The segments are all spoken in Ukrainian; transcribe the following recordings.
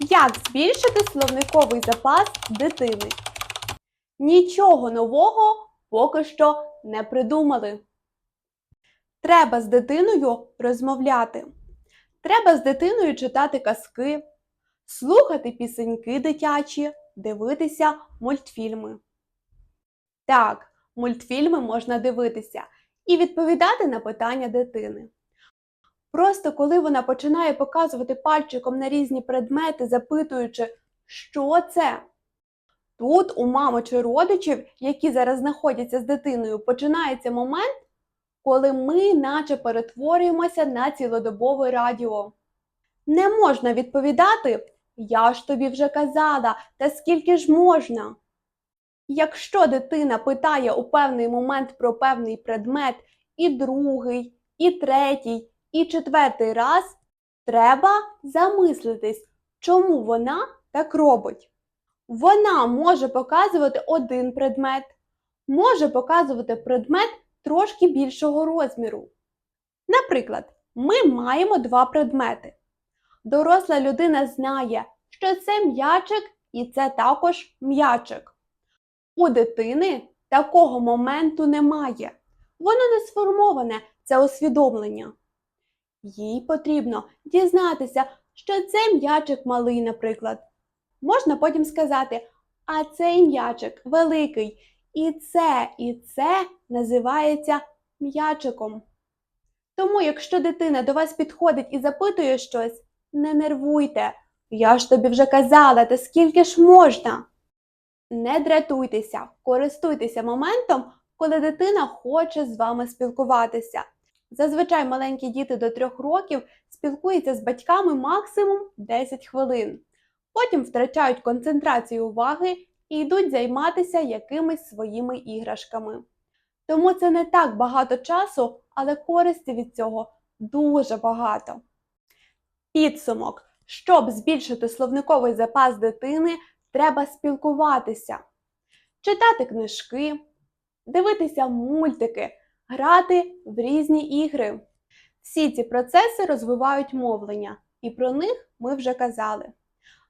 Як збільшити словниковий запас дитини? Нічого нового поки що не придумали. Треба з дитиною розмовляти. Треба з дитиною читати казки, слухати пісеньки дитячі, дивитися мультфільми. Так, мультфільми можна дивитися і відповідати на питання дитини. Просто коли вона починає показувати пальчиком на різні предмети, запитуючи, що це, тут у мами чи родичів, які зараз знаходяться з дитиною, починається момент, коли ми наче перетворюємося на цілодобове радіо. Не можна відповідати Я ж тобі вже казала, та скільки ж можна? Якщо дитина питає у певний момент про певний предмет і другий, і третій, і четвертий раз, треба замислитись, чому вона так робить. Вона може показувати один предмет, може показувати предмет трошки більшого розміру. Наприклад, ми маємо два предмети. Доросла людина знає, що це м'ячик і це також м'ячик. У дитини такого моменту немає. Воно не сформоване, це усвідомлення. Їй потрібно дізнатися, що це м'ячик малий, наприклад. Можна потім сказати, а цей м'ячик великий, і це, і це називається м'ячиком. Тому, якщо дитина до вас підходить і запитує щось, не нервуйте. Я ж тобі вже казала, та скільки ж можна. Не дратуйтеся, користуйтеся моментом, коли дитина хоче з вами спілкуватися. Зазвичай маленькі діти до трьох років спілкуються з батьками максимум 10 хвилин. Потім втрачають концентрацію уваги і йдуть займатися якимись своїми іграшками. Тому це не так багато часу, але користі від цього дуже багато. Підсумок. Щоб збільшити словниковий запас дитини, треба спілкуватися, читати книжки, дивитися мультики, грати в різні ігри. Всі ці процеси розвивають мовлення, і про них ми вже казали.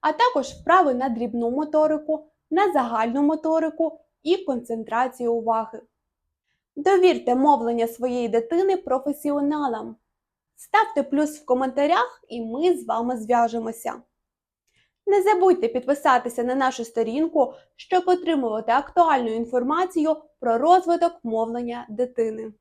А також вправи на дрібну моторику, на загальну моторику і концентрацію уваги. Довірте мовлення своєї дитини професіоналам. Ставте плюс в коментарях, і ми з вами зв'яжемося. Не забудьте підписатися на нашу сторінку, щоб отримувати актуальну інформацію про розвиток мовлення дитини.